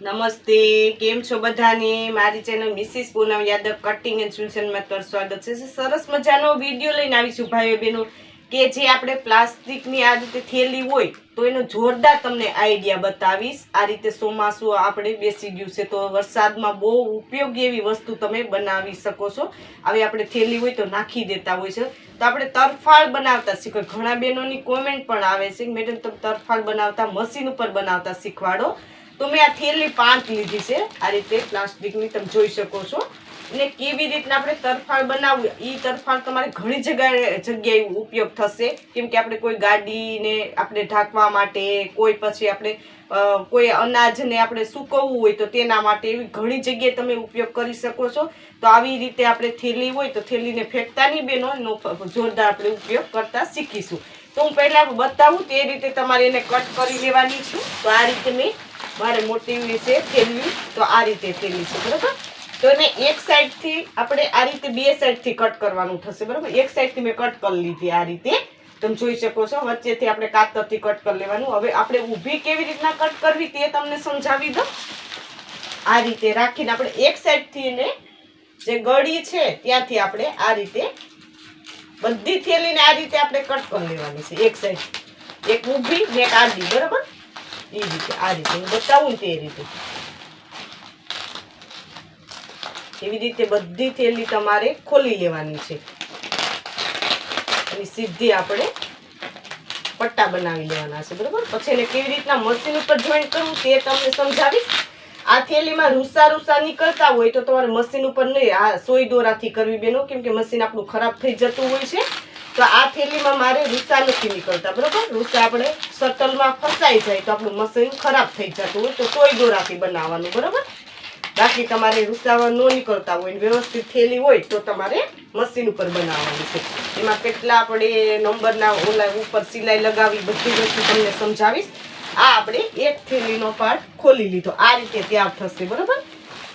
નમસ્તે, કેમ છો બધાને? મારી channel Mrs Poonam Yadav cutting and સુશનમાં તમારું સ્વાગત છે. સરસ મજાનો વીડિયો લઈને આવીશું ભાઈઓ બહેનો. કે જે આપણે પ્લાસ્ટિકની આ રીતે થેલી હોય, તો એનો જોરદાર તમને આઈડિયા બતાવીશ. આ રીતે ચોમાસું આપણે બેસી ગયું છે, તો વરસાદમાં બહુ ઉપયોગી એવી વસ્તુ તમે બનાવી શકો છો. આવી આપણે થેલી હોય તો નાખી દેતા હોય છે. તો આપણે તરફાળ બનાવતા શીખો ઘણા બહેનોની કોમેન્ટ પણ આવે છે મેડમ, તમે તરફાળ બનાવતા, મશીન ઉપર બનાવતા શીખવાડો. તો મેં આ થેલી પાંચ લીધી છે. આ રીતે પ્લાસ્ટિકની તમે જોઈ શકો છો. અને કેવી રીતના આપણે તરફાળ બનાવવું એ તરફાળ તમારે ઘણી જગ્યાએ જગ્યાએ ઉપયોગ થશે. કેમ કે આપણે કોઈ ગાડીને આપણે ઢાંકવા માટે, કોઈ પછી આપણે કોઈ અનાજને આપણે સૂકવવું હોય તો તેના માટે એવી ઘણી જગ્યાએ તમે ઉપયોગ કરી શકો છો. તો આવી રીતે આપણે થેલી હોય તો થેલીને ફેંકતા નહીં બેનો જોરદાર આપણે ઉપયોગ કરતા શીખીશું. તો હું પહેલાં બતાવું તે રીતે તમારે એને કટ કરી લેવાની છું. તો આ રીતે મેં મારે મોટી છે થેલી તો આ રીતે થેલી છે, બરાબર? તો એને એક સાઈડથી આપણે આ રીતે બે સાઈડથી કટ કરવાનું થશે, બરાબર? એક સાઈડથી મેં કટ કરી લીધી આ રીતે. તમે જોઈ શકો છો, વચ્ચેથી આપણે કાતરથી કટ કરી લેવાનું. હવે આપણે ઊભી કેવી રીતના કટ કરવી તે તમને સમજાવી દઉં. આ રીતે રાખીને આપણે એક સાઈડથી એને જે ગળી છે ત્યાંથી આપણે આ રીતે બધી થેલીને આ રીતે આપણે કટ કરી લેવાની છે. એક સાઈડ એક ઊભી ને એક આડી, બરાબર? એ રીતે, આ રીતે. હું બતાવું તે રીતે. એવી રીતે બધી થેલી તમારે ખોલી લેવાની છે. અને સીધી આપણે પટ્ટા બનાવી લેવાના છે, બરાબર? પછી એને કેવી રીતના મશીન ઉપર જોઈન્ટ કરવું તે તમને સમજાવીશ. આ થેલીમાં રૂસા રૂસા નીકળતા હોય તો તમારે મશીન ઉપર નહીં, આ સોય દોરાથી કરવી બેનો, કેમ કે મશીન આપણું ખરાબ થઈ જતું હોય છે. તો આ થેલીમાં મારે રૂસા નથી નીકળતા, બરાબર? રૂસા આપણે શટલમાં ફસાઈ જાય તો આપણું મશીન ખરાબ થઈ જતું હોય તો સોય દોરાથી બનાવવાનું, બરાબર? બાકી તમારે રૂસાવા ન નીકળતા હોય, વ્યવસ્થિત થેલી હોય તો તમારે મશીન ઉપર બનાવવાની છે. એમાં કેટલા આપણે નંબરના ઓલા ઉપર સિલાઈ લગાવી, બધી વસ્તુ તમને સમજાવીશ. આ આપણે એક થેલીનો પાર્ટ ખોલી લીધો. આ રીતે તૈયાર થશે, બરોબર?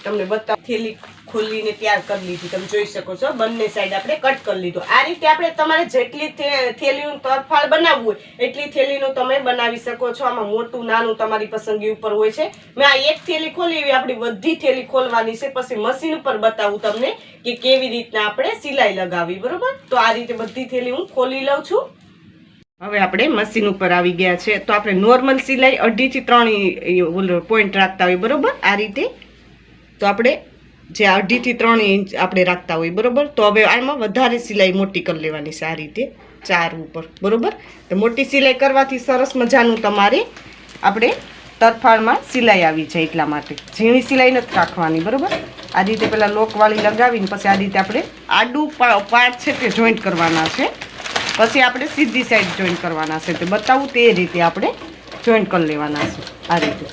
તમને બતા થેલી ખોલીને તૈયાર કરી લીધી. તમે જોઈ શકો છો, બંને સાઈડ આપણે કટ કરી લીધો. આ રીતે આપણે તમારે જેટલી થેલીનું તરફાળ બનાવવું હોય, એટલી થેલીનું તમે બનાવી શકો છો. આમાં મોટું, નાનું તમારી પસંદગી ઉપર હોય છે. મેં આ એક થેલી ખોલી, એવી આપણી બધી થેલી ખોલવાની છે. પછી મશીન ઉપર બતાવું તમને કે કેવી રીતના આપણે સિલાઈ લગાવી બરોબર? તો આ રીતે બધી થેલી હું ખોલી લઉં છું. હવે આપણે મશીન ઉપર આવી ગયા છે. તો આપણે નોર્મલ સિલાઈ અઢીથી ત્રણ પોઈન્ટ રાખતા હોય, બરોબર? આ રીતે. તો આપણે જે અઢીથી ત્રણ ઇંચ આપણે રાખતા હોય, બરોબર? તો હવે આમાં વધારે સિલાઈ મોટી કરી લેવાની છે આ રીતે, ચાર ઉપર, બરોબર? તો મોટી સિલાઈ કરવાથી સરસ મજાનું તમારે આપણે તરફાળમાં સિલાઈ આવી જાય એટલા માટે. ઝીણી સિલાઈ નથી રાખવાની, બરોબર? આ રીતે પહેલાં લોકવાળી લગાવીને પછી આ રીતે આપણે આડું પાર્ટ છે તે જોઈન્ટ કરવાના છે. પછી આપણે સીધી સાઈડ જોઈન્ટ કરવાના છે. તે બતાવું તે રીતે આપણે જોઈન્ટ કરી લેવાના છે. આ રીતે.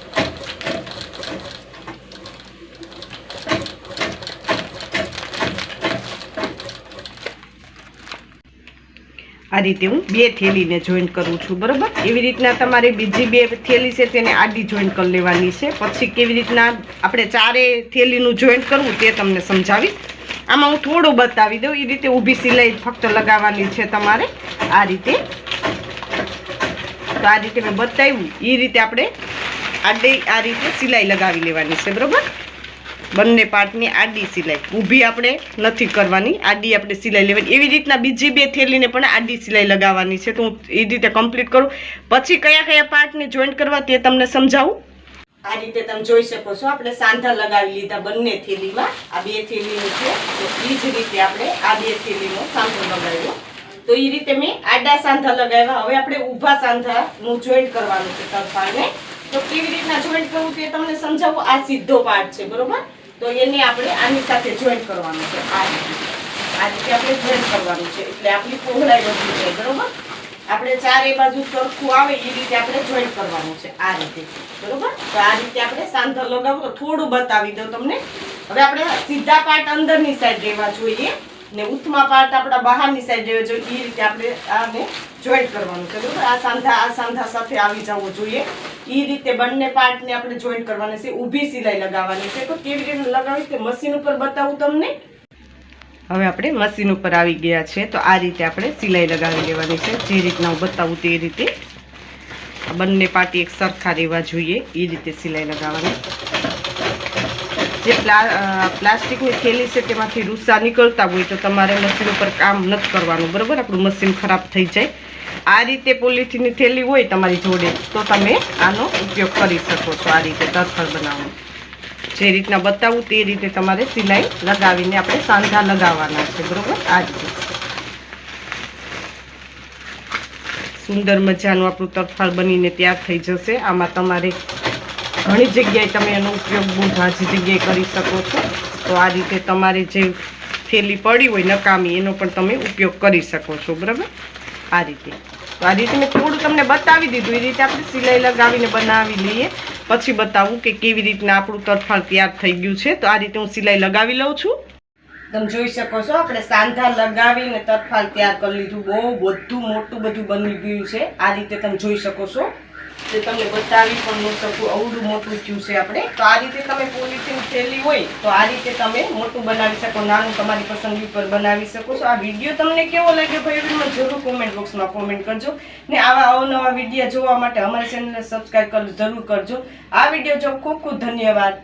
આ રીતે હું બે થેલીને જોઈન્ટ કરું છું, બરાબર? એવી રીતના તમારે બીજી બે થેલી છે તેને આડી જોઈન્ટ કરી લેવાની છે. પછી કેવી રીતના આપણે ચારે થેલીનું જોઈન્ટ કરવું તે તમને સમજાવીશ. આમાં હું થોડું બતાવી દઉં. એ રીતે ઊભી સિલાઈ ફક્ત લગાવવાની છે તમારે. આ રીતે. તો આ રીતે મેં બતાવ્યું. એ રીતે આપણે આડી, આ રીતે સિલાઈ લગાવી લેવાની છે, બરાબર? બંને પાર્ટની આડી સિલાઈ. ઊભી આપણે નથી કરવાની. આડી આપણે સિલાઈ લેવાની. એવી રીતના બીજી બે થેલીને પણ આડી સિલાઈ લગાવવાની છે. તો હું એ રીતે કમ્પ્લીટ કરું. પછી કયા કયા પાર્ટને જોઈન્ટ કરવા તે તમને સમજાવું. આ રીતે તમે જોઈ શકો છો. આપણે સાંધા લગાવી લીધા બંને થેલીમાં. આ બે થેલીનું છે. તો એ જ રીતે આપણે આ બે થેલીનો સાંધો લગાવ્યો. તો એ રીતે મેં આડા સાંધા લગાવ્યા. હવે આપણે ઊભા સાંધાનું જોઈન્ટ કરવાનું છે તરફાળને તો કેવી રીતના જોઈન્ટ કરવું તે તમને સમજાવું? આ સીધો પાર્ટ છે, બરોબર? તો એને આપણે આની સાથે જોઈન્ટ કરવાનું છે. આ રીતે. આ રીતે આપણે જોઈન્ટ કરવાનું છે. એટલે આપણી પહોળાઈ વધુ છે, બરોબર? આપણે ચારે બાજુ સરખું આવે એ રીતે આપણે જોઈન્ટ કરવાનું છે આ રીતે. બરોબર? તો આ રીતે આપણે સાંધર લગાવો તો થોડું બતાવી દઉં તમને. હવે આપણે સીધા પાર્ટ અંદરની સાઈડ રહેવા જોઈએ ને ઉથમા પાર્ટ આપણા બહારની સાઈડ રહેવા જોઈએ. એ રીતે આપણે આને જોઈન્ટ કરવાનું છે. બરોબર? આ સાંધા આ સાંધા સાથે આવી જવું જોઈએ. એ રીતે બંને પાર્ટને આપણે જોઈન્ટ કરવાના છે. ઊભી સિલાઈ લગાવવાની છે. તો કેવી રીતે લગાવી તે મશીન ઉપર બતાવું તમને. હવે આપણે મશીન ઉપર આવી ગયા છે. તો આ રીતે આપણે સિલાઈ લગાવી લેવાની છે. જે રીતના હું બતાવું તે રીતે. બંને પાટી એક સરખા રહેવા જોઈએ એ રીતે સિલાઈ લગાવવાની. જે પ્લા પ્લાસ્ટિકની થેલી છે તેમાંથી રૂસા નીકળતા હોય તો તમારે મશીન ઉપર કામ નથી કરવાનું, બરાબર? આપણું મશીન ખરાબ થઈ જાય. આ રીતે પોલિથીનની થેલી હોય તમારી જોડે, તો તમે આનો ઉપયોગ કરી શકો છો આ રીતે તરફળ બનાવવાનું. જે રીતના બતાવું તે રીતે તમારે સિલાઈ લગાવીને આપણે સાંધા લગાવવાના છે, બરોબર? આ રીતે. સુંદર મજાનું આપણું તરફાળ બનીને તૈયાર થઈ જશે. આમાં તમારે ઘણી જગ્યાએ તમે એનો ઉપયોગ બહુ ઝાઝી જગ્યાએ કરી શકો છો. તો આ રીતે તમારે જે થેલી પડી હોય નકામી, એનો પણ તમે ઉપયોગ કરી શકો છો, બરાબર? આ રીતે. તો આ રીતે મેં થોડું તમને બતાવી દીધું. એ રીતે આપણે સિલાઈ લગાવીને બનાવી લઈએ. પછી બતાવું કે કેવી રીતના આપણું તરફાળ તૈયાર થઈ ગયું છે. તો આ રીતે હું સિલાઈ લગાવી લઉં છું. તમે જોઈ શકો છો, આપણે સાંધા લગાવીને તરફાલ તૈયાર કરી લીધું. બહુ બધું મોટું બધું બની ગયું છે. આ રીતે તમે જોઈ શકો છો. જે તમને બતાવી પણ ન શકું અવડું મોટું થયું છે આપણે. તો આ રીતે તમે પોલિથીન થેલી હોય, તો આ રીતે તમે મોટું બનાવી શકો, નાનું તમારી પસંદગી પર બનાવી શકો છો. આ વીડિયો તમને કેવો લાગ્યો ભાઈ? મને જરૂર કોમેન્ટ બોક્સમાં કોમેન્ટ કરજો. ને આવા અવનવા વીડિયો જોવા માટે અમારી ચેનલને સબસ્ક્રાઈબ કરજો જરૂર કરજો. આ વીડિયો જો ખૂબ ખૂબ ધન્યવાદ.